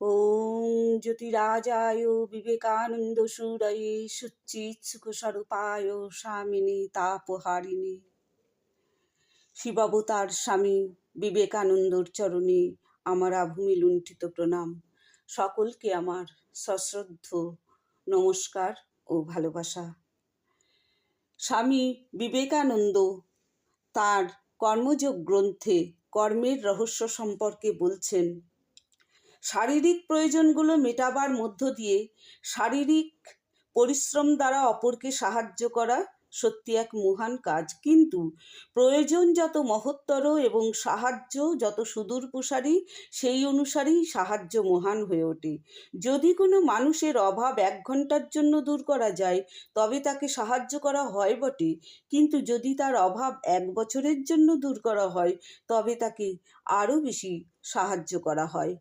ওং জ্যোতিরাজায় বিবেকানন্দ সুরয়ে সুচিত স্বরূপায় স্বামিনী তাপহারিণী শিবাবতার স্বামী বিবেকানন্দর চরণে আমার আভূমি লুণ্ঠিত প্রণাম। সকলকে আমার সশ্রদ্ধ নমস্কার ও ভালোবাসা। স্বামী বিবেকানন্দ তার কর্মযোগ গ্রন্থে কর্মের রহস্য সম্পর্কে বলছেন শারীরিক প্রয়োজনগুলো মেটাবার মধ্য দিয়ে শারীরিক পরিশ্রম দ্বারা অপরকে সাহায্য করা সত্যি এক মহান কাজ। কিন্তু প্রয়োজন যত মহত্তর এবং সাহায্য যত সুদূর প্রসারী, সেই অনুসারেই সাহায্য মহান হয়ে ওঠে। যদি কোনো মানুষের অভাব এক ঘণ্টার জন্য দূর করা যায়, তবে তাকে সাহায্য করা হয় বটে। কিন্তু যদি তার অভাব এক বছরের জন্য দূর করা হয়, তবে তাকে আরও বেশি সাহায্য করা হয়।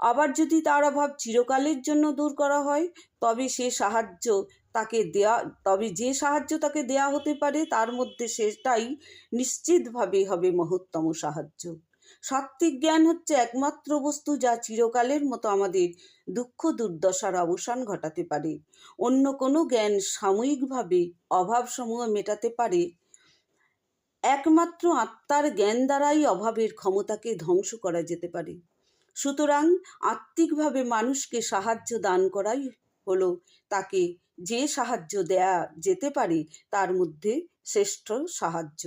আবার যদি তার অভাব চিরকালের জন্য দূর করা হয়, তবে সে সাহায্য তাকে দেয়া, তবে যে সাহায্য তাকে দেয়া হতে পারে, তার মধ্যে সেটাই নিশ্চিতভাবে হবে মহত্তম সাহায্য। সাত্ত্বিক জ্ঞান হচ্ছে একমাত্র বস্তু যা চিরকালের মতো আমাদের দুঃখ দুর্দশার অবসান ঘটাতে পারে। অন্য কোনো জ্ঞান সাময়িকভাবে অভাবসমূহ মেটাতে পারে। একমাত্র আত্মার জ্ঞান দ্বারাই অভাবের ক্ষমতাকে ধ্বংস করা যেতে পারে। সুতরাং আত্মিকভাবে মানুষকে সাহায্য দান করাই হলো তাকে যে সাহায্য দেয়া যেতে পারে তার মধ্যে শ্রেষ্ঠ সাহায্য।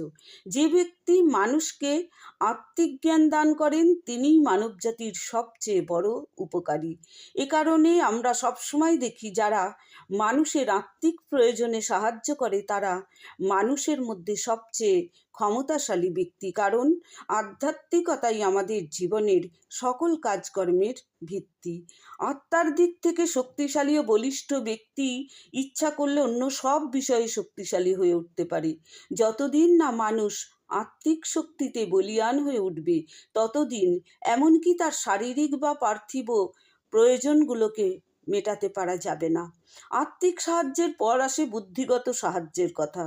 যে ব্যক্তি মানুষকে আত্মিক জ্ঞান দান করেন, তিনিই মানবজাতির সবচেয়ে বড় উপকারী। এ কারণে আমরা সবসময় দেখি, যারা মানুষের আত্মিক প্রয়োজনে সাহায্য করে, তারা মানুষের মধ্যে সবচেয়ে ক্ষমতাশালী ব্যক্তি। কারণ আধ্যাত্মিকতাই আমাদের জীবনের সকল কাজকর্মের ভিত্তি। আত্মার দিক থেকে শক্তিশালী ও বলিষ্ঠ ব্যক্তি ইচ্ছা করলে অন্য সব বিষয়ে শক্তিশালী হয়ে উঠতে পারে। যতদিন না মানুষ আত্মিক শক্তিতে বলিয়ান হয়ে উঠবে, ততদিন এমনকি তার শারীরিক বা পার্থিব প্রয়োজনগুলোকে মেটাতে পারা যাবে না। আত্মিক সাহায্যের পর আসে বুদ্ধিগত সাহায্যের কথা।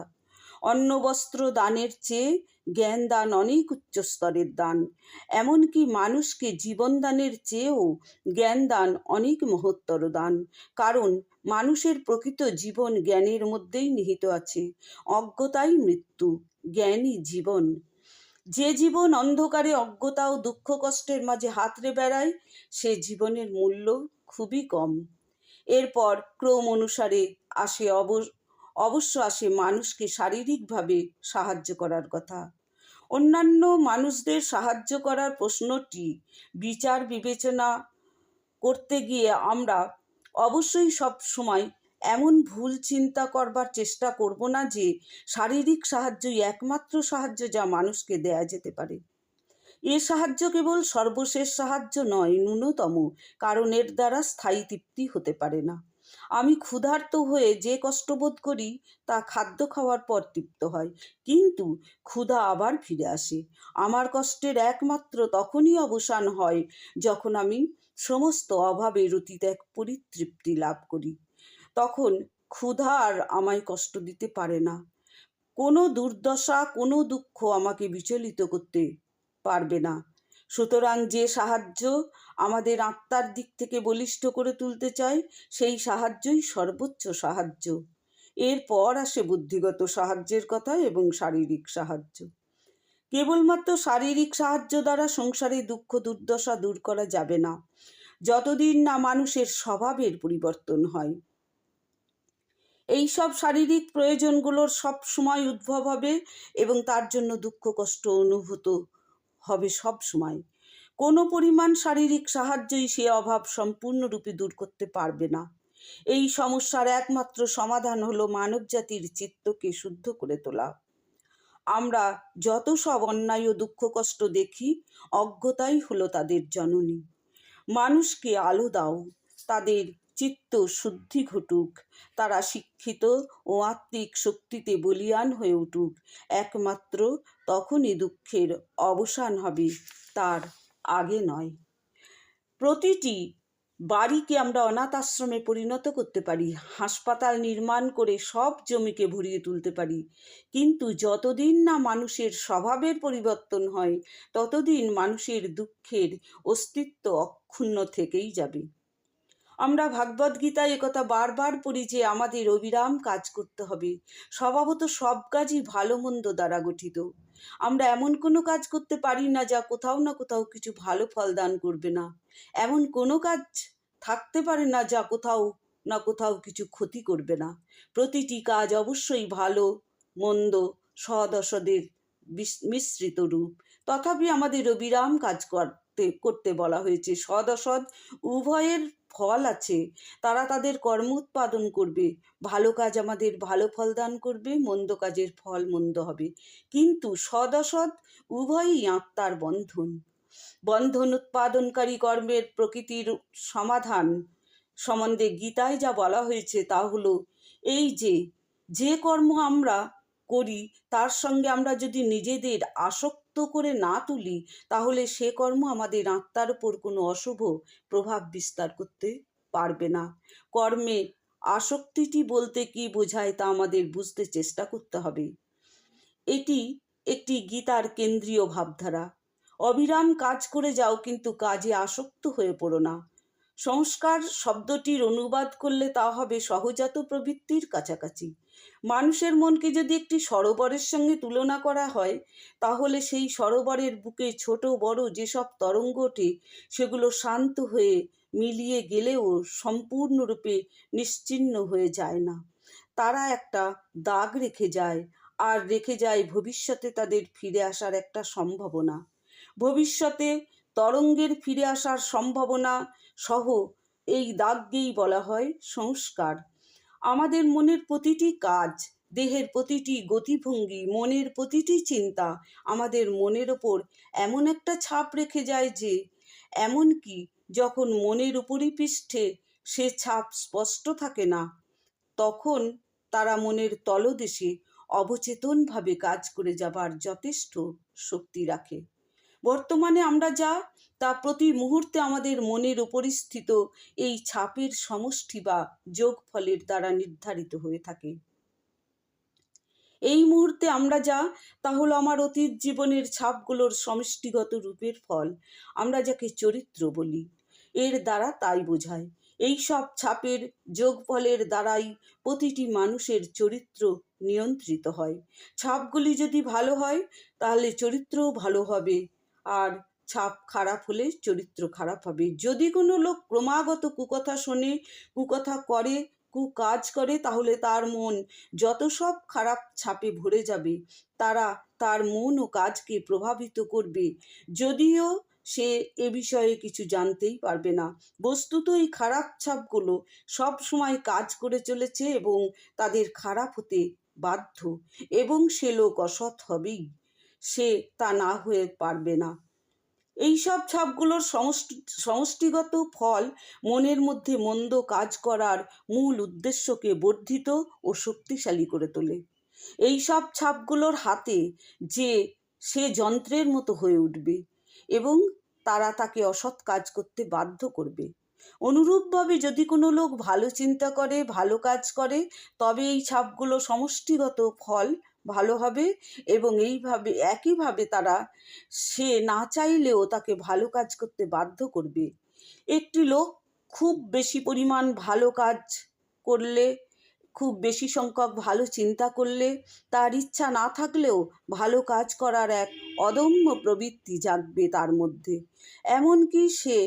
অন্ন বস্ত্র দানের চেয়ে জ্ঞান দান অনেক উচ্চ স্তরের দান। এমনকি মানুষকে জীবন দানের চেয়েও জ্ঞান দান অনেক মহত্তর দান। কারণ মানুষের প্রকৃত জীবন জ্ঞানের মধ্যেই নিহিত আছে। অজ্ঞতাই মৃত্যু, জ্ঞানই জীবন। যে জীবন অন্ধকারে অজ্ঞতা ও দুঃখ কষ্টের মাঝে হাতড়ে বেড়ায়, সে জীবনের মূল্য খুবই কম। এরপর ক্রম অনুসারে আসে অব অবশ্য আসে মানুষকে শারীরিকভাবে সাহায্য করার কথা। অন্যান্য মানুষদের সাহায্য করার প্রশ্নটি বিচার, বিবেচনা করতে গিয়ে আমরা অবশ্যই সব সময় এমন ভুল চিন্তা করবার চেষ্টা করব না যে শারীরিক সাহায্যই একমাত্র সাহায্য যা মানুষকে দেয়া যেতে পারে। এ সাহায্য কেবল সর্বশেষ সাহায্য নয়, ন্যূনতম কারণ এর দ্বারা স্থায়ী তৃপ্তি হতে পারে না। আমি ক্ষুধার্ত হয়ে যে কষ্টবোধ করি, তা খাদ্য খাওয়ার পর তৃপ্ত হয়। কিন্তু ক্ষুধা আবার ফিরে আসে। আমার কষ্টের একমাত্র তখনই অবসান হয় যখন আমি সমস্ত অভাবের অতীত এক পরিতৃপ্তি লাভ করি। তখন ক্ষুধা আর আমায় কষ্ট দিতে পারে না। কোনো দুর্দশা, কোনো দুঃখ আমাকে বিচলিত করতে পারবে না। সুতরাং যে সাহায্য আমাদের আত্মার দিক থেকে বলিষ্ঠ করে তুলতে চায়, সেই সাহায্যই সর্বোচ্চ সাহায্য। এরপর আসে বুদ্ধিগত সাহায্যের কথা এবং শারীরিক সাহায্য। কেবলমাত্র শারীরিক সাহায্য দ্বারা সংসারে দুঃখ, দুর্দশা দূর করা যাবে না। যতদিন না মানুষের স্বভাবের পরিবর্তন হয়। এই সব শারীরিক প্রয়োজনগুলোর সব সময় উদ্ভব হবে এবং তার জন্য দুঃখ, কষ্ট অনুভূত হবে সব সময়। কোনো পরিমাণ শারীরিক সাহায্যই সে অভাব সম্পূর্ণরূপে দূর করতে পারবে না। এই সমস্যার একমাত্র সমাধান হলো মানবজাতির চিত্তকে শুদ্ধ করে তোলা। আমরা যত সব অন্যায় ও দুঃখ কষ্ট দেখি, অজ্ঞতাই হলো তাদের জননী। মানুষকে আলো দাও, তাদের চিত্ত শুদ্ধি ঘটুক, তারা শিক্ষিত ও আত্মিক শক্তিতে বলিয়ান হয়ে উঠুক, একমাত্র তখনই দুঃখের অবসান হবে তার আগে নয়। প্রতিটি বাড়িকে আমরা অনাথ আশ্রমে পরিণত করতে পারি, হাসপাতাল নির্মাণ করে সব জমিকে ভরিয়ে তুলতে পারি। কিন্তু যতদিন না মানুষের স্বভাবের পরিবর্তন হয়, ততদিন মানুষের দুঃখের অস্তিত্ব অক্ষুণ্ণ থেকেই যাবে। আমরা ভাগবত গীতায় একথা বারবার পড়ি যে, আমাদের অবিরাম কাজ করতে হবে। স্বভাবত সব কাজই ভালো মন্দ দ্বারা গঠিত। আমরা এমন কোনো কাজ করতে পারি না যা কোথাও না কোথাও কিছু ভালো ফল দান করবে না। এমন কোনো কাজ থাকতে পারে না যা কোথাও না কোথাও কিছু ক্ষতি করবে না। প্রতিটি কাজ অবশ্যই ভালো, মন্দ সৎ অসদের মিশ্রিত রূপ। তথাপি আমাদের অবিরাম কাজ করতে করতে বলা হয়েছে। অসৎ উভয়ের ফল আছে। তারা তাদের কর্ম উৎপাদন করবে। ভালো কাজ আমাদের ভালো ফল দান করবে, মন্দ কাজের ফল মন্দ হবে। কিন্তু সদ অসৎ উভয়ই আত্মার বন্ধন। বন্ধন উৎপাদনকারী কর্মের প্রকৃতির সমাধান সম্বন্ধে গীতায় যা বলা হয়েছে তা হলো এই যে যে কর্ম আমরা করি, তার সঙ্গে আমরা যদি নিজেদের আসক্ত করে না তুলি, তাহলে সে কর্ম আমাদের আত্মার উপর কোনো অশুভ প্রভাব বিস্তার করতে পারবে না। কর্মে আসক্তিটি বলতে কি বোঝায় তা আমাদের বুঝতে চেষ্টা করতে হবে। এটি একটি গীতার কেন্দ্রীয় ভাবধারা। অবিরাম কাজ করে যাও কিন্তু কাজে আসক্ত হয়ে পড়ো না। সংস্কার শব্দটির অনুবাদ করলে তা হবে সহজাত প্রবৃত্তির কাছাকাছি। মানুষের মনকে যদি একটি সরোবরের সঙ্গে তুলনা করা হয়, তাহলে সেই সরোবরের বুকে ছোট বড় যেসব তরঙ্গ ওঠে, সেগুলো শান্ত হয়ে মিলিয়ে গেলেও সম্পূর্ণরূপে নিশ্চিহ্ন হয়ে যায় না। তারা একটা দাগ রেখে যায়, আর রেখে যায় ভবিষ্যতে তাদের ফিরে আসার একটা সম্ভাবনা। ভবিষ্যতে তরঙ্গের ফিরে আসার সম্ভাবনা সহ এই দাগকেই বলা হয় সংস্কার। আমাদের মনের প্রতিটি কাজ, দেহের প্রতিটি গতিভঙ্গি, মনের প্রতিটি চিন্তা আমাদের মনের ওপর এমন একটা ছাপ রেখে যায় যে এমনকি যখন মনের উপরিপৃষ্ঠে সে ছাপ স্পষ্ট থাকে না, তখন তারা মনের তলদেশে অবচেতনভাবে কাজ করে যাবার যথেষ্ট শক্তি রাখে। বর্তমানে আমরা যা তা প্রতি মুহূর্তে আমাদের মনের উপরিস্থিত এই ছাপের সমষ্টি বা যোগফলের দ্বারা নির্ধারিত হয়ে থাকে। এই মুহূর্তে আমরা যা, তা হলো আমার অতীত জীবনের ছাপগুলোর সমষ্টিগত রূপের ফল। আমরা যাকে চরিত্র বলি, এর দ্বারা তাই বোঝায়। এই সব ছাপের যোগফলের দ্বারাই প্রতিটি মানুষের চরিত্র নিয়ন্ত্রিত হয়। ছাপগুলি যদি ভালো হয়, তাহলে চরিত্রও ভালো হবে। আর ছাপ খারাপ হলে চরিত্র খারাপ হবে। যদি কোনো লোক ক্রমাগত কুকথা শোনে, কুকথা করে, কুকাজ করে, তাহলে তার মন যত সব খারাপ ছাপে ভরে যাবে, তারা তার মন ও কাজকে প্রভাবিত করবে। যদিও সে এ বিষয়ে কিছু জানতেই পারবে না। বস্তুত এই খারাপ ছাপগুলো সব সময় কাজ করে চলেছে এবং তাদের খারাপ হতে বাধ্য, এবং সে লোক অসৎ হবেই। সে তা না হয়ে পারবে না। এই সব ছাপগুলোর সমষ্টি, সমষ্টিগত ফল মনের মধ্যে মন্দ কাজ করার মূল উদ্দেশ্যকে বর্ধিত ও শক্তিশালী করে তোলে। এই সব ছাপগুলোর হাতে যে সে যন্ত্রের মতো হয়ে উঠবে এবং তারা তাকে অসৎ কাজ করতে বাধ্য করবে। অনুরূপভাবে যদি কোনো লোক ভালো চিন্তা করে, ভালো কাজ করে, তবে এই ছাপগুলো সমষ্টিগত ফল ভালো হবে এবং এইভাবে, একইভাবে তারা সে না চাইলেও তাকে ভালো কাজ করতে বাধ্য করবে। একটি লোক খুব বেশি পরিমাণ ভালো কাজ করলে, খুব বেশি সংখ্যক ভালো চিন্তা করলে, তার ইচ্ছা না থাকলেও ভালো কাজ করার এক অদম্য প্রবৃত্তি জাগবে তার মধ্যে। এমনকি সে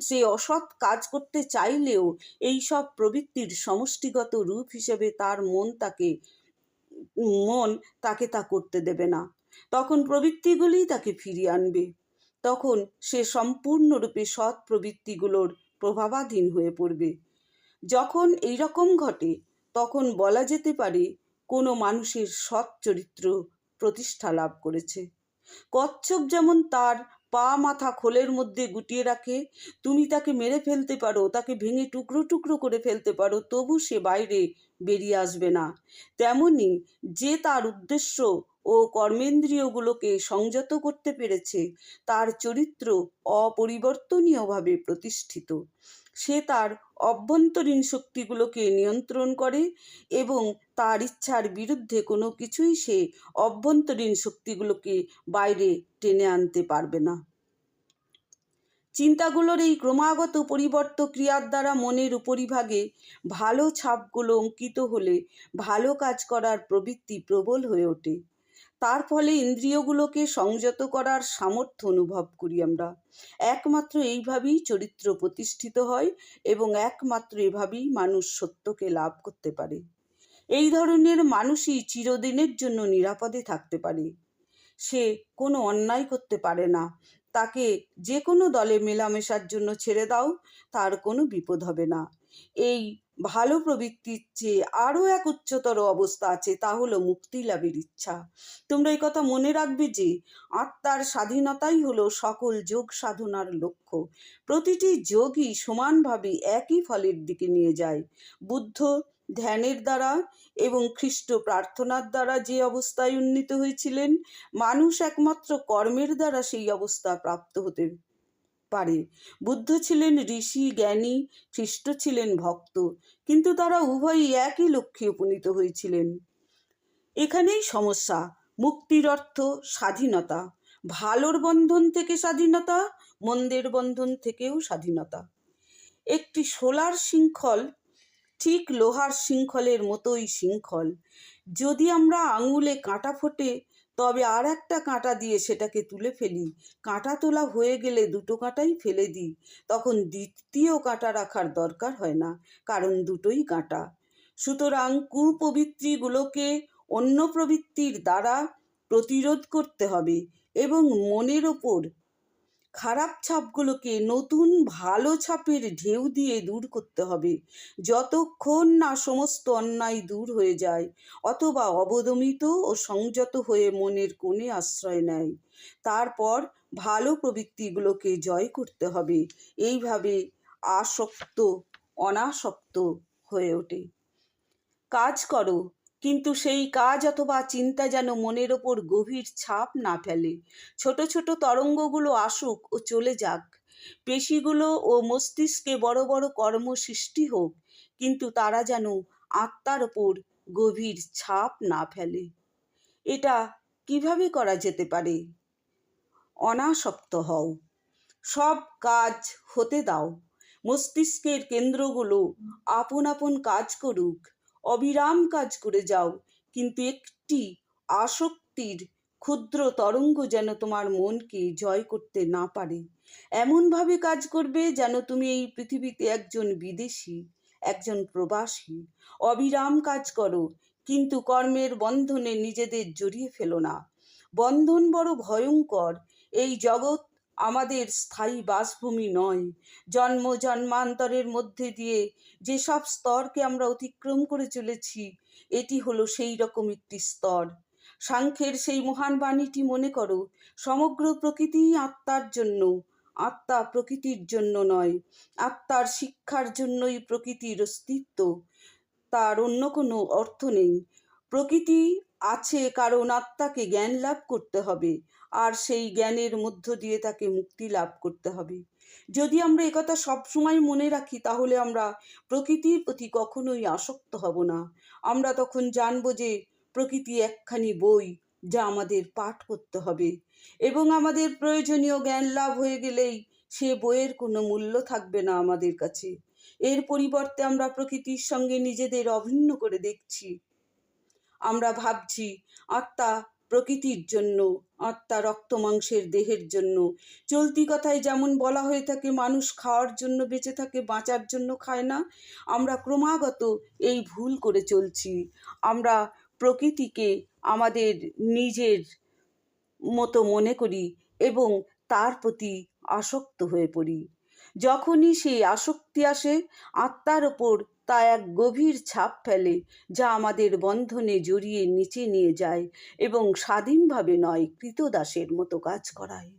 সে অসৎ কাজ করতে চাইলেও এই সব প্রবৃত্তির সমষ্টিগত রূপ হিসেবে তার মন তাকে মন তাকে তা করতে দেবে না। তখন প্রবৃত্তিগুলি তাকে ফিরিয়ে আনবে। তখন সে সম্পূর্ণরূপে সৎ প্রবৃত্তিগুলোর প্রভাবাধীন হয়ে পড়বে। যখন এই রকম ঘটে, তখন বলা যেতে পারে কোনো মানুষের সৎ চরিত্র প্রতিষ্ঠা লাভ করেছে। কচ্ছপ যেমন তার পা মাথা খোলের মধ্যে গুটিয়ে রাখে, তুমি তাকে মেরে ফেলতে পারো, তাকে ভেঙে টুকরো টুকরো করে ফেলতে পারো, তবু সে বাইরে বেরিয়ে আসবে না। তেমনি যে তার উদ্দেশ্য ও কর্মেন্দ্রিয়গুলোকে সংযত করতে পেরেছে, তার চরিত্র অপরিবর্তনীয়ভাবে প্রতিষ্ঠিত। সে তার অভ্যন্তরীণ শক্তিগুলোকে নিয়ন্ত্রণ করে এবং তার ইচ্ছার বিরুদ্ধে কোনো কিছুই সে অভ্যন্তরীণ শক্তিগুলোকে বাইরে টেনে আনতে পারবে না। চিন্তাগুলোর এই ক্রমাগত পরিবর্ত ক্রিয়ার দ্বারা মনের উপরিভাগে ভালো ছাপগুলো অঙ্কিত হলে ভালো কাজ করার প্রবৃত্তি প্রবল হয়ে ওঠে। তার ফলে ইন্দ্রিয়গুলোকে সংযত করার সামর্থ্য অনুভব করি আমরা। একমাত্র এইভাবেই চরিত্র প্রতিষ্ঠিত হয় এবং একমাত্র এভাবেই মানুষ সত্যকে লাভ করতে পারে। এই ধরনের মানুষই চিরদিনের জন্য নিরাপদে থাকতে পারে। সে কোনো অন্যায় করতে পারে না। তাকে যে কোনো দলে মেলামেশার জন্য ছেড়ে দাও, তার কোনো বিপদ হবে না। এই ভালো প্রবৃত্তির চেয়ে আরও এক উচ্চতর অবস্থা আছে, তা হলো মুক্তি লাভের ইচ্ছা। তোমরা এই কথা মনে রাখবে যে, আত্মার স্বাধীনতাই হলো সকল যোগ সাধনার লক্ষ্য। প্রতিটি যোগই সমানভাবে একই ফলের দিকে নিয়ে যায়। বুদ্ধ ধ্যানের দ্বারা এবং খ্রিস্ট প্রার্থনার দ্বারা যে অবস্থায় উন্নীত হয়েছিলেন, মানুষ একমাত্র কর্মের দ্বারা সেই অবস্থা প্রাপ্ত হতে পারে। বুদ্ধ ছিলেন ঋষি, জ্ঞানী, খ্রিস্ট ছিলেন ভক্ত, কিন্তু তারা উভয়ই একই লক্ষ্যে উপনীত হয়েছিলেন। এখানেই সমস্যা, মুক্তির অর্থ স্বাধীনতা। ভালোর বন্ধন থেকে স্বাধীনতা, মন্দের বন্ধন থেকেও স্বাধীনতা। একটি সোলার শৃঙ্খল ঠিক লোহার শৃঙ্খলের মতোই শৃঙ্খল। যদি আমরা আঙুলে কাঁটা ফোটে, তবে আর একটা কাঁটা দিয়ে সেটাকে তুলে ফেলি। কাঁটা তোলা হয়ে গেলে দুটো কাঁটাই ফেলে দিই, তখন দ্বিতীয় কাঁটা রাখার দরকার হয় না, কারণ দুটোই কাঁটা। সুতরাং কুপ্রবৃত্তিগুলোকে অন্য প্রবৃত্তির দ্বারা প্রতিরোধ করতে হবে এবং মনের ওপর খারাপ ছাপগুলোকে নতুন ভালো ছাপের ঢেউ দিয়ে দূর করতে হবে। যতক্ষণ না সমস্ত অন্যায় দূর হয়ে যায়, অথবা অবদমিত ও সংযত হয়ে মনের কোণে আশ্রয় নেয়, তারপর ভালো প্রবৃত্তিগুলোকে জয় করতে হবে। এইভাবে আসক্ত, অনাসক্ত হয়ে ওঠে। কাজ করো কিন্তু সেই কাজ অথবা চিন্তা যেন মনের ওপর গভীর ছাপ না ফেলে। ছোট ছোট তরঙ্গগুলো আসুক ও চলে যাক। পেশিগুলো ও মস্তিষ্কে বড় বড় কর্ম সৃষ্টি হোক, কিন্তু তারা যেন আত্মার ওপর গভীর ছাপ না ফেলে। এটা কীভাবে করা যেতে পারে? অনাসক্ত হও। সব কাজ হতে দাও। মস্তিষ্কের কেন্দ্রগুলো আপন আপন কাজ করুক। অবিরাম কাজ করে যাও, কিন্তু একটি আসক্তির ক্ষুদ্র তরঙ্গ যেন তোমার মনকে জয় করতে না পারে। এমনভাবে কাজ করবে যেন তুমি এই পৃথিবীতে একজন বিদেশি, একজন প্রবাসী। অবিরাম কাজ করো, কিন্তু কর্মের বন্ধনে নিজেদের জড়িয়ে ফেলো না। বন্ধন বড় ভয়ঙ্কর, এই জগৎ আমাদের স্থায়ী বাসভূমি নয়। জন্ম জন্মান্তরের মধ্যে দিয়ে যেসব স্তরকে আমরা অতিক্রম করে চলেছি, এটি হলো সেই রকম একটি স্তর। সাংখ্যের সেই মহান বাণীটি মনে করো, সমগ্র প্রকৃতি আত্মার জন্য, আত্মা প্রকৃতির জন্য নয়, আত্মার শিক্ষার জন্যই প্রকৃতির অস্তিত্ব। তার অন্য কোনো অর্থ নেই। প্রকৃতি আছে কারণ আত্মাকে জ্ঞান লাভ করতে হবে। আর সেই জ্ঞানের মধ্য দিয়ে তাকে মুক্তি লাভ করতে হবে। যদি আমরা একথা সবসময় মনে রাখি, তাহলে আমরা প্রকৃতির প্রতি কখনোই আসক্ত হব না। আমরা তখন জানব যে প্রকৃতি একখানি বই যা আমাদের পাঠ করতে হবে এবং আমাদের প্রয়োজনীয় জ্ঞান লাভ হয়ে গেলেই সে বইয়ের কোনো মূল্য থাকবে না আমাদের কাছে। এর পরিবর্তে আমরা প্রকৃতির সঙ্গে নিজেদের অভিন্ন করে দেখছি। আমরা ভাবছি, আত্মা প্রকৃতির জন্য আত্মা রক্ত মাংসের দেহের জন্য। চলতি কথায় যেমন বলা হয়ে থাকে, মানুষ খাওয়ার জন্য বেঁচে থাকে, বাঁচার জন্য খায় না। আমরা ক্রমাগত এই ভুল করে চলছি। আমরা প্রকৃতিকে আমাদের নিজের মতো মনে করি এবং তার প্রতি আসক্ত হয়ে পড়ি। যখনই সেই আসক্তি আসে, আত্মার ওপর তা এক গভীর ছাপ ফেলে, যা আমাদের বন্ধনে জড়িয়ে নিচে নিয়ে যায় এবং স্বাধীনভাবে নয়, কৃতদাসের মতো কাজ করায়।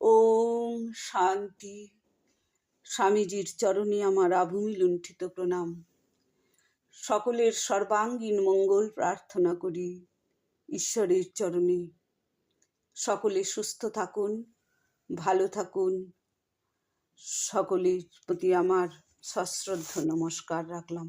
ওম শান্তি। স্বামীজির চরণে আমার আভূমি লুণ্ঠিত প্রণাম। সকলের সর্বাঙ্গীন মঙ্গল প্রার্থনা করি ঈশ্বরের চরণে। সকলে সুস্থ থাকুন, ভালো থাকুন। সকলের প্রতি আমার সশ্রদ্ধ নমস্কার রাখলাম।